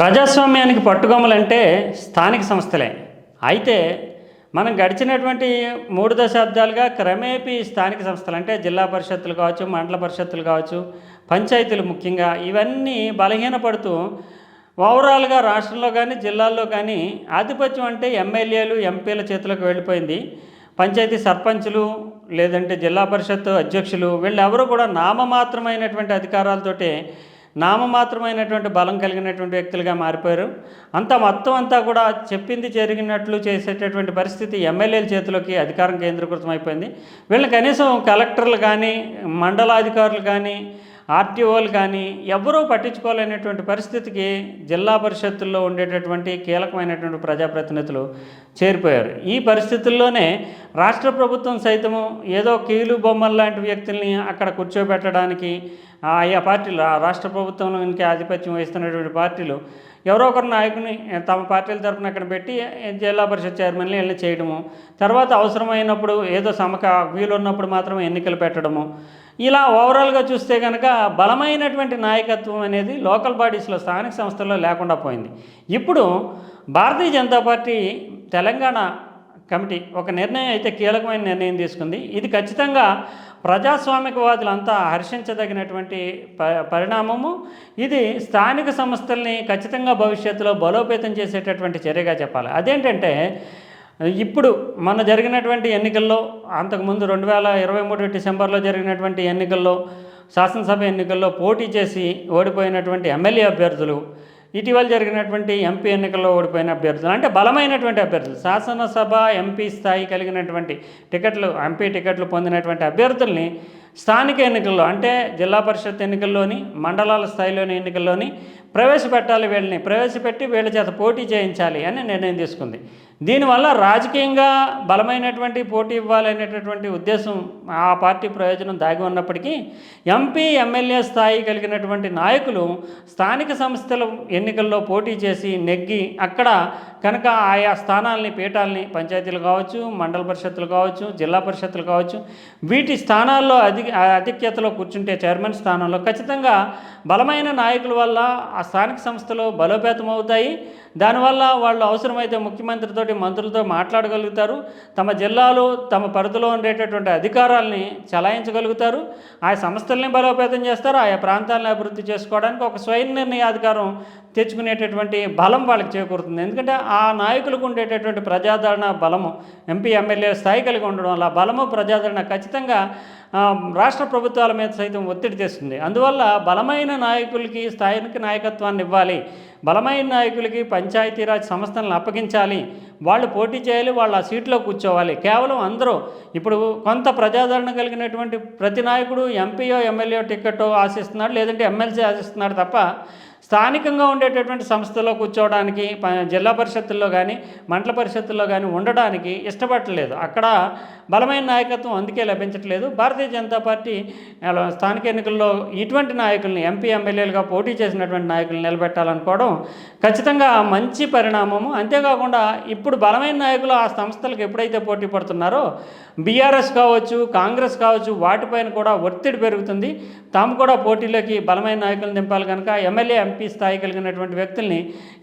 ప్రజాస్వామ్యానికి పట్టుకొమ్మలంటే స్థానిక సంస్థలే. అయితే మనం గడిచినటువంటి మూడు దశాబ్దాలుగా క్రమేపీ స్థానిక సంస్థలు అంటే జిల్లా పరిషత్తులు కావచ్చు మండల పరిషత్తులు కావచ్చు పంచాయతీలు ముఖ్యంగా ఇవన్నీ బలహీనపడుతూ ఓవరాల్గా రాష్ట్రంలో కానీ జిల్లాల్లో కానీ ఆధిపత్యం అంటే ఎమ్మెల్యేలు ఎంపీల చేతిలోకి వెళ్ళిపోయింది. పంచాయతీ సర్పంచులు లేదంటే జిల్లా పరిషత్ అధ్యక్షులు వీళ్ళెవరూ కూడా నామమాత్రమైనటువంటి అధికారాలతోటే నామమాత్రమైనటువంటి బలం కలిగినటువంటి వ్యక్తులుగా మారిపోయారు. అంతా మొత్తం అంతా కూడా చెప్పింది జరిగినట్లు చేసేటటువంటి పరిస్థితి ఎమ్మెల్యేల చేతిలోకి అధికారం కేంద్రీకృతం అయిపోయింది వీళ్ళని కనీసం కలెక్టర్లు కానీ మండలాధికారులు కానీ ఆర్టీఓలు కానీ ఎవరూ పట్టించుకోలేనటువంటి పరిస్థితికి జిల్లా పరిషత్తుల్లో ఉండేటటువంటి కీలకమైనటువంటి ప్రజాప్రతినిధులు చేరిపోయారు. ఈ పరిస్థితుల్లోనే రాష్ట్ర ప్రభుత్వం సైతము ఏదో కీలు బొమ్మలు లాంటి వ్యక్తుల్ని అక్కడ కూర్చోబెట్టడానికి ఆయా పార్టీలు ఆ రాష్ట్ర ప్రభుత్వంలోనికి ఆధిపత్యం వహిస్తున్నటువంటి పార్టీలు ఎవరో ఒకరు నాయకుని తమ పార్టీల తరఫున అక్కడ పెట్టి జిల్లా పరిషత్ చైర్మన్లు వెళ్ళి చేయడము తర్వాత అవసరమైనప్పుడు ఏదో సమక వీలున్నప్పుడు మాత్రమే ఎన్నికలు పెట్టడము ఇలా ఓవరాల్గా చూస్తే కనుక బలమైనటువంటి నాయకత్వం అనేది లోకల్ బాడీస్లో స్థానిక సంస్థల్లో లేకుండా పోయింది. ఇప్పుడు భారతీయ జనతా పార్టీ తెలంగాణ కమిటీ ఒక నిర్ణయం అయితే కీలకమైన నిర్ణయం తీసుకుంది. ఇది ఖచ్చితంగా ప్రజాస్వామికవాదులంతా హర్షించదగినటువంటి ప పరిణామము. ఇది స్థానిక సంస్థల్ని ఖచ్చితంగా భవిష్యత్తులో బలోపేతం చేసేటటువంటి చర్యగా చెప్పాలి. అదేంటంటే ఇప్పుడు మన జరిగినటువంటి ఎన్నికల్లో అంతకుముందు రెండు వేల ఇరవై మూడు డిసెంబర్లో జరిగినటువంటి ఎన్నికల్లో శాసనసభ ఎన్నికల్లో పోటీ చేసి ఓడిపోయినటువంటి ఎమ్మెల్యే అభ్యర్థులు ఇటీవల జరిగినటువంటి ఎంపీ ఎన్నికల్లో ఓడిపోయిన అభ్యర్థులు అంటే బలమైనటువంటి అభ్యర్థులు శాసనసభ ఎంపీ స్థాయి కలిగినటువంటి టికెట్లు ఎంపీ టికెట్లు పొందినటువంటి అభ్యర్థుల్ని స్థానిక ఎన్నికల్లో అంటే జిల్లా పరిషత్ ఎన్నికల్లోని మండలాల స్థాయిలోని ఎన్నికల్లోని ప్రవేశపెట్టాలి వీళ్ళని ప్రవేశపెట్టి వీళ్ళ చేత పోటీ చేయించాలి అని నిర్ణయం తీసుకుంది. దీనివల్ల రాజకీయంగా బలమైనటువంటి పోటీ ఇవ్వాలనేటటువంటి ఉద్దేశం ఆ పార్టీ ప్రయోజనం దాగి ఉన్నప్పటికీ ఎంపీ ఎమ్మెల్యే స్థాయి కలిగినటువంటి నాయకులు స్థానిక సంస్థల ఎన్నికల్లో పోటీ చేసి నెగ్గి అక్కడ కనుక ఆయా స్థానాల్ని పీఠాలని పంచాయతీలు కావచ్చు మండల పరిషత్తులు కావచ్చు జిల్లా పరిషత్తులు కావచ్చు వీటి స్థానాల్లో అధి ఆధిక్యతలో కూర్చుంటే చైర్మన్ స్థానంలో ఖచ్చితంగా బలమైన నాయకుల వల్ల ఆ స్థానిక సంస్థలు బలోపేతం అవుతాయి దానివల్ల వాళ్ళు అవసరమైతే ముఖ్యమంత్రితోటి మంత్రులతో మాట్లాడగలుగుతారు. తమ జిల్లాలో తమ పరిధిలో ఉండేటటువంటి అధికారాలని చలాయించగలుగుతారు. ఆ సంస్థల్ని బలోపేతం చేస్తారు. ఆయా ప్రాంతాలను అభివృద్ధి చేసుకోవడానికి ఒక స్వయం నిర్ణయాధికారం తెచ్చుకునేటటువంటి బలం వాళ్ళకి చేకూరుతుంది. ఎందుకంటే ఆ నాయకులకు ఉండేటటువంటి ప్రజాదరణ బలము ఎంపీ ఎమ్మెల్యే స్థాయి కలిగి ఉండడం వల్ల బలము ప్రజాదరణ ఖచ్చితంగా రాష్ట్ర ప్రభుత్వాల మీద సైతం ఒత్తిడి తెస్తుంది. అందువల్ల బలమైన నాయకులకి స్థానిక నాయకత్వాన్ని ఇవ్వాలి. బలమైన నాయకులకి పంచాయతీరాజ్ సంస్థలను అప్పగించాలి. వాళ్ళు పోటీ చేయాలి వాళ్ళు ఆ సీట్లో కూర్చోవాలి. కేవలం అందరూ ఇప్పుడు కొంత ప్రజాదరణ కలిగినటువంటి ప్రతి నాయకుడు ఎంపీయో ఎమ్మెల్యే టికెట్ ఆశిస్తున్నాడు లేదంటే ఎమ్మెల్సీ ఆశిస్తున్నాడు తప్ప స్థానికంగా ఉండేటటువంటి సంస్థలో కూర్చోవడానికి ప- జిల్లా పరిషత్తుల్లో కానీ మండల పరిషత్తుల్లో కానీ ఉండడానికి ఇష్టపడట్లేదు. అక్కడ బలమైన నాయకత్వం అందుకే లభించట్లేదు. భారతీయ జనతా పార్టీ స్థానిక ఎన్నికల్లో ఇటువంటి నాయకుల్ని ఎంపీ ఎమ్మెల్యేలుగా పోటీ చేసినటువంటి నాయకులను నిలబెట్టాలనుకోవడం ఖచ్చితంగా మంచి పరిణామము. అంతేకాకుండా ఇప్పుడు బలమైన నాయకులు ఆ సంస్థలకు ఎప్పుడైతే పోటీ పడుతున్నారో బీఆర్ఎస్ కావచ్చు కాంగ్రెస్ కావచ్చు వాటిపైన కూడా ఒత్తిడి పెరుగుతుంది. తాము కూడా పోటీలోకి బలమైన నాయకులను దింపాలి కనుక ఎమ్మెల్యే ఎంపీ స్థాయి కలిగినటువంటి వ్యక్తుల్ని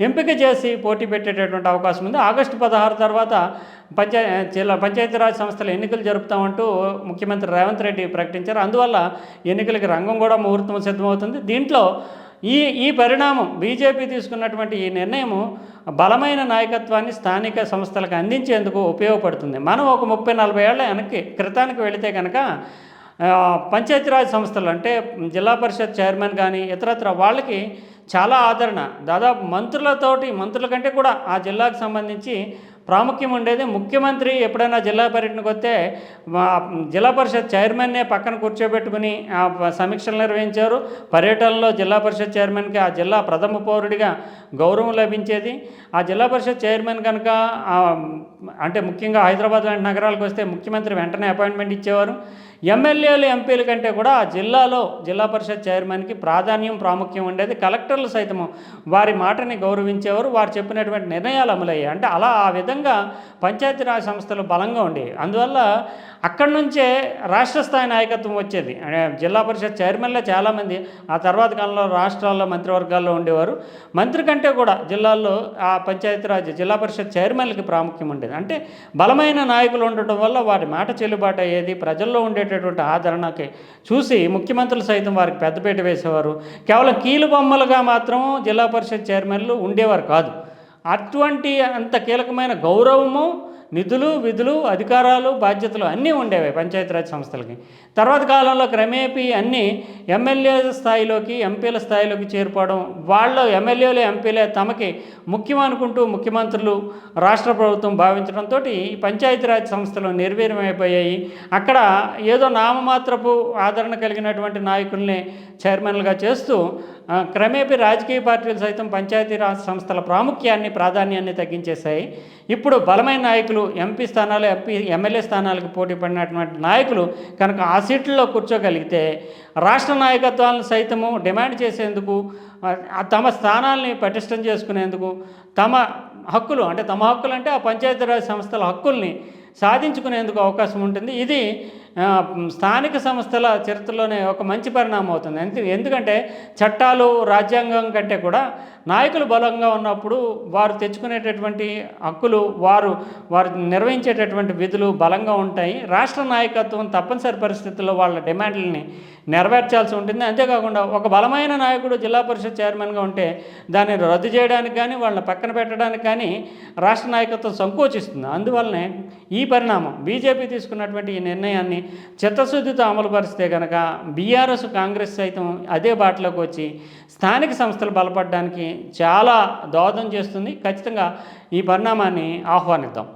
ఎంపిక చేసి పోటీ పెట్టేటటువంటి అవకాశం ఉంది. ఆగస్టు పదహారు తర్వాత పంచాయ జిల్లా పంచాయతీరాజ్ సంస్థల ఎన్నికలు జరుపుతామంటూ ముఖ్యమంత్రి రేవంత్ రెడ్డి ప్రకటించారు. అందువల్ల ఎన్నికలకి రంగం కూడా ముహూర్తం సిద్ధమవుతుంది. దీంట్లో ఈ ఈ పరిణామం బీజేపీ తీసుకున్నటువంటి ఈ నిర్ణయము బలమైన నాయకత్వాన్ని స్థానిక సంస్థలకు అందించేందుకు ఉపయోగపడుతుంది. మనం ఒక ముప్పై నలభై ఏళ్ళ వెనక్కి క్రితానికి వెళితే కనుక పంచాయతీరాజ్ సంస్థలు అంటే జిల్లా పరిషత్ చైర్మన్ కానీ ఇతరత్ర వాళ్ళకి చాలా ఆదరణ. దాదాపు మంత్రులతోటి మంత్రుల కంటే కూడా ఆ జిల్లాకు సంబంధించి ప్రాముఖ్యం ఉండేది ముఖ్యమంత్రి ఎప్పుడైనా జిల్లా పర్యటనకు వస్తే జిల్లా పరిషత్ చైర్మన్నే పక్కన కూర్చోబెట్టుకుని ఆ సమీక్షలు నిర్వహించారు. పర్యటనలో జిల్లా పరిషత్ చైర్మన్కి ఆ జిల్లా ప్రథమ పౌరుడిగా గౌరవం లభించేది. ఆ జిల్లా పరిషత్ చైర్మన్ కనుక అంటే ముఖ్యంగా హైదరాబాద్ లాంటి నగరాలకు వస్తే ముఖ్యమంత్రి వెంటనే అపాయింట్మెంట్ ఇచ్చేవారు. ఎమ్మెల్యేలు ఎంపీల కంటే కూడా ఆ జిల్లాలో జిల్లా పరిషత్ చైర్మన్కి ప్రాధాన్యం ప్రాముఖ్యం ఉండేది. కలెక్టర్లు సైతము వారి మాటని గౌరవించేవారు. వారు చెప్పినటువంటి నిర్ణయాలు అమలయ్యాయి. అంటే అలా ఆ విధంగా పంచాయతీరాజ్ సంస్థలు బలంగా ఉండేవి. అందువల్ల అక్కడి నుంచే రాష్ట్ర స్థాయి నాయకత్వం వచ్చేది. జిల్లా పరిషత్ చైర్మన్లే చాలామంది. ఆ తర్వాత కాలంలో రాష్ట్రాల్లో మంత్రివర్గాల్లో ఉండేవారు. మంత్రి కంటే కూడా జిల్లాల్లో ఆ పంచాయతీరాజ్ జిల్లా పరిషత్ చైర్మన్లకి ప్రాముఖ్యం ఉండేది. అంటే బలమైన నాయకులు ఉండటం వల్ల వారి మాట చెల్లుబాటు అయ్యేది. ప్రజల్లో ఉండే ఉండేటటువంటి ఆదరణకి చూసి ముఖ్యమంత్రులు సైతం వారికి పెద్దపీట వేసేవారు. కేవలం కీలు బొమ్మలుగా మాత్రం జిల్లా పరిషత్ చైర్మన్లు ఉండేవారు కాదు. అటువంటి అంత కీలకమైన గౌరవము నిధులు విధులు అధికారాలు బాధ్యతలు అన్నీ ఉండేవి పంచాయతీరాజ్ సంస్థలకి. తర్వాత కాలంలో క్రమేపీ అన్నీ ఎమ్మెల్యే స్థాయిలోకి ఎంపీల స్థాయిలోకి చేరిపోవడం వాళ్ళు ఎమ్మెల్యేలు ఎంపీలే తమకి ముఖ్యం అనుకుంటూ ముఖ్యమంత్రులు రాష్ట్ర ప్రభుత్వం భావించడంతో ఈ పంచాయతీరాజ్ సంస్థలు నిర్వీర్యమైపోయాయి. అక్కడ ఏదో నామమాత్రపు ఆదరణ కలిగినటువంటి నాయకుల్ని చైర్మన్లుగా చేస్తూ క్రమేపీ రాజకీయ పార్టీలు సైతం పంచాయతీరాజ్ సంస్థల ప్రాముఖ్యాన్ని ప్రాధాన్యాన్ని తగ్గించేశాయి. ఇప్పుడు బలమైన నాయకులు ఎంపీ స్థానాలు ఎంపీ ఎమ్మెల్యే స్థానాలకు పోటీ పడినటువంటి నాయకులు కనుక ఆ సీట్లలో కూర్చోగలిగితే రాష్ట్ర నాయకత్వాలను సైతము డిమాండ్ చేసేందుకు తమ స్థానాల్ని పటిష్టం చేసుకునేందుకు తమ హక్కులు అంటే తమ హక్కులు అంటే ఆ పంచాయతీరాజ్ సంస్థల హక్కుల్ని సాధించుకునేందుకు అవకాశం ఉంటుంది. ఇది స్థానిక సంస్థల చరిత్రలోనే ఒక మంచి పరిణామం అవుతుంది. ఎందుకంటే చట్టాలు రాజ్యాంగం కంటే కూడా నాయకులు బలంగా ఉన్నప్పుడు వారు తెచ్చుకునేటటువంటి హక్కులు వారు వారు నిర్వహించేటటువంటి విధులు బలంగా ఉంటాయి. రాష్ట్ర నాయకత్వం తప్పనిసరి పరిస్థితుల్లో వాళ్ళ డిమాండ్లని నెరవేర్చాల్సి ఉంటుంది. అంతేకాకుండా ఒక బలమైన నాయకుడు జిల్లా పరిషత్ చైర్మన్గా ఉంటే దాన్ని రద్దు చేయడానికి కానీ వాళ్ళని పక్కన పెట్టడానికి కానీ రాష్ట్ర నాయకత్వం సంకోచిస్తుంది. అందువల్లనే ఈ పరిణామం బీజేపీ తీసుకున్నటువంటి ఈ నిర్ణయాన్ని చిత్తశుద్ధితో అమలుపరిస్తే కనుక బీఆర్ఎస్ కాంగ్రెస్ సైతం అదే బాటలోకి వచ్చి స్థానిక సంస్థలు బలపడడానికి చాలా దోహదం చేస్తుంది. ఖచ్చితంగా ఈ పరిణామాన్ని ఆహ్వానిద్దాం.